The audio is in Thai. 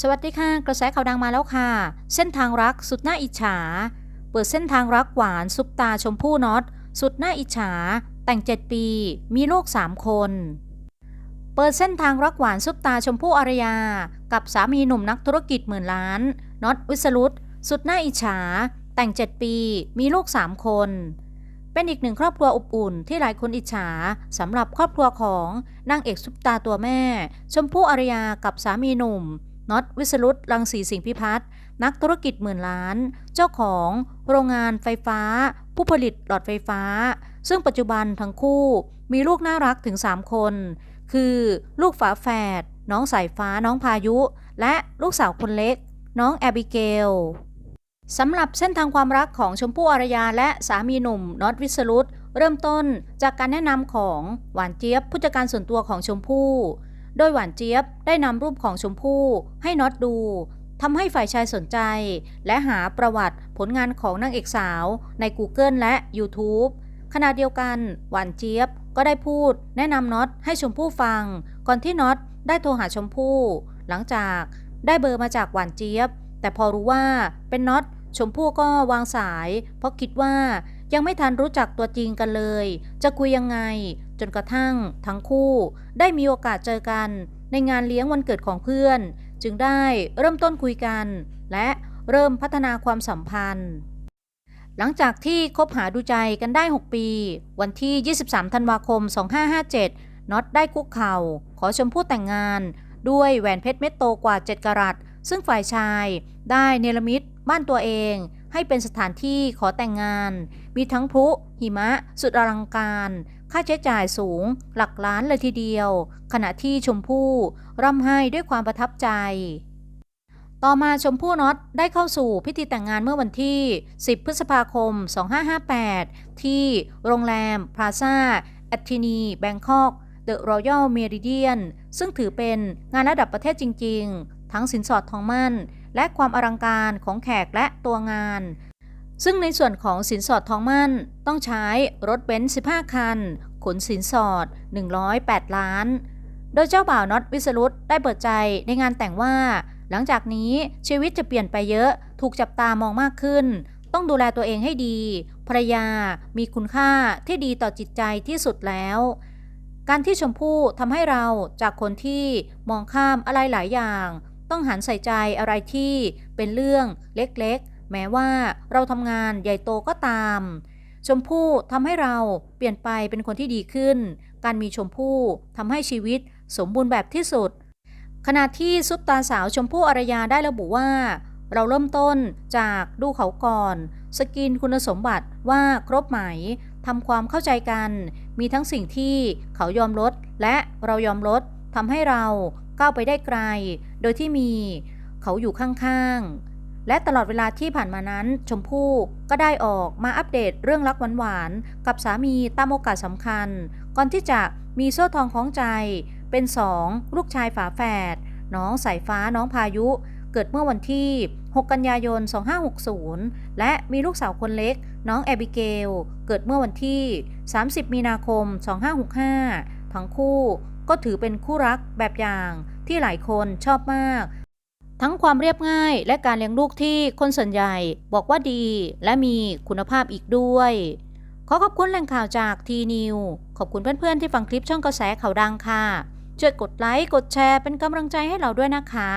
สวัสดีค่ะ กระแสข่าวดังมาแล้วค่ะ เส้นทางรักสุดน่าอิจฉา เปิดเส้นทางรักหวานซุปตาชมพู่น็อต สุดน่าอิจฉา แต่ง 7 ปี มีลูก 3 คน เปิดเส้นทางรักหวานซุปตาชมพู่อารยา กับสามีหนุ่มนักธุรกิจหมื่นล้านน็อตวิสรุตสุดน่าอิจฉา แต่ง 7 ปี มีลูก 3 คน เป็นอีกหนึ่งครอบครัวอบอุ่นที่หลายคนอิจฉาสำหรับครอบครัวของนางเอกซุปตาตัวแม่ ชมพู่อารยากับสามีหนุ่ม น็อตวิสรุตรังสีสิงพิพัฒน์นักธุรกิจหมื่นล้าน เจ้าของโรงงานไฟฟ้า ผู้ผลิตหลอดไฟฟ้า ซึ่งปัจจุบันทั้งคู่มีลูกน่ารักถึง 3 คน คือลูกฝาแฝดน้องสายฟ้าน้องพายุ และลูกสาวคนเล็ก น้องแอบิเกลสำหรับเส้นทางความรักของชมพู่อารยาและสามีหนุ่มน็อตวิสรุตเริ่มต้นจากการแนะนำของหวานเจี๊ยบผู้จัดการส่วนตัวของชมพู่ โดยหวานเจี๊ยบได้นำรูปของชมพู่ให้น็อตดูทำให้ฝ่ายชายสนใจ และหาประวัติผลงานของนางเอกสาวใน Google และ YouTube ขณะเดียวกัน หวานเจี๊ยบก็ได้พูดแนะนำน็อตให้ชมพู่ฟัง ก่อนที่น็อตได้โทรหาชมพู่ หลังจากได้เบอร์มาจากหวานเจี๊ยบ แต่พอรู้ว่าเป็นน็อตชมพู่ก็วางสาย เพราะคิดว่า ยังไม่ทันรู้จักตัวจริงกันเลย จะคุยยังไง จนกระทั่ง ทั้งคู่ได้มีโอกาสเจอกัน ในงานเลี้ยงวันเกิดของเพื่อน จึงได้เริ่มต้นคุยกัน และเริ่มพัฒนาความสัมพันธ์ หลังจากที่คบหาดูใจกันได้ 6 ปี วันที่ 23 ธันวาคม 2557น็อตได้คุกเข่า ขอชมพู่แต่งงาน ด้วยแหวนเพชรเม็ดโตกว่า 7กะรัตซึ่งฝ่ายชายได้เนรมิตบ้านตัวเอง ให้เป็นสถานที่ขอแต่งงาน มีทั้งพุหิมะ สุดอลังการ ค่าใช้จ่ายสูง หลักล้านเลยทีเดียว ขณะที่ชมพู่ร่ำไห้ด้วยความประทับใจ ต่อมาชมพู่น็อตได้เข้าสู่พิธีแต่งงานเมื่อวันที่ 10 พฤษภาคม 2558 ที่โรงแรมพลาซ่าแอตทินีแบงคอกเดอะรอยัลเมริเดียนซึ่งถือเป็นงานระดับประเทศจริง ทั้งสินสอดทองมั่น และความอลังการของแขกและตัวงาน ซึ่งในส่วนของสินสอดทองมั่นต้องใช้รถเบนซ์15 คัน ขนสินสอด 108 ล้าน โดยเจ้าบ่าวน็อตวิสรุตได้เปิดใจในงานแต่งว่า หลังจากนี้ชีวิตจะเปลี่ยนไปเยอะ ถูกจับตามองมากขึ้น ต้องดูแลตัวเองให้ดี ภรรยามีคุณค่าที่ดีต่อจิตใจที่สุดแล้วการที่ชมพู่ทำให้เราจากคนที่มองข้ามอะไรหลายอย่าง ต้องหันใส่ใจอะไรที่เป็นเรื่องเล็กๆ แม้ว่าเราทำงานใหญ่โตก็ตาม ชมพู่ทำให้เราเปลี่ยนไปเป็นคนที่ดีขึ้น การมีชมพู่ทำให้ชีวิตสมบูรณ์แบบที่สุด ขณะที่ซุปตาสาวชมพู่อารยาได้ระบุว่า เราเริ่มต้นจากดูเขาก่อน สกรีนคุณสมบัติว่าครบไหมทำความเข้าใจกัน มีทั้งสิ่งที่เขายอมลดและเรายอมลดทำให้เรา ก้าวไปได้ไกล โดยที่มีเขาอยู่ข้างๆ และตลอดเวลาที่ผ่านมานั้น ชมพู่ก็ได้ออกมาอัปเดตเรื่องรักหวานๆ กับสามีตามโอกาสสำคัญ ก่อนที่จะมีโซ่ทองคล้องใจ เป็นสองลูกชายฝาแฝด น้องสายฟ้าน้องพายุ เกิดเมื่อวันที่ 6 กันยายน 2560 และมีลูกสาวคนเล็ก น้องแอบิเกล เกิดเมื่อวันที่ 30 มีนาคม 2565 ทั้งคู่ ก็ถือเป็นคู่รักแบบอย่างที่หลายคนชอบมาก ทั้งความเรียบง่ายและการเลี้ยงลูกที่คนส่วนใหญ่บอกว่าดีและมีคุณภาพอีกด้วย ขอขอบคุณแหล่งข่าวจากทีนิวขอบคุณเพื่อนๆที่ฟังคลิปช่องกระแสข่าวดังค่ะช่วยกดไลค์กดแชร์เป็นกำลังใจให้เราด้วยนะคะ